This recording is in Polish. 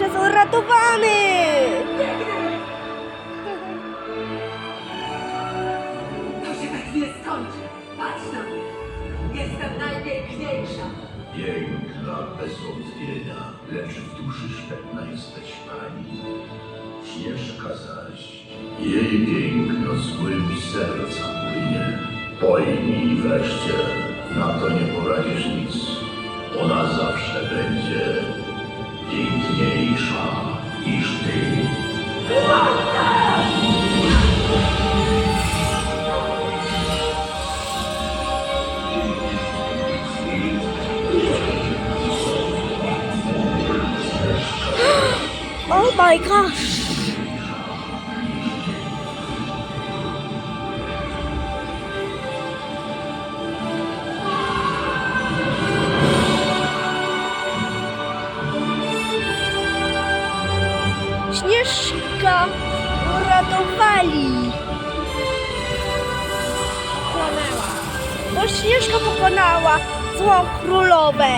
jest uratowany! To się tak nie skończy. Patrz na mnie. Jestem najpiękniejsza. Piękna, bez wątpienia, lecz w duszy szpetna jesteś pani. Śnieżka zaś, jej piękno z głębi serca płynie. Pojmij wreszcie, na to nie poradzisz nic. Ona zawsze będzie Oh my gosh! Śnieżka uratowali! Pokonała. Bo Śnieżka pokonała złą królowę.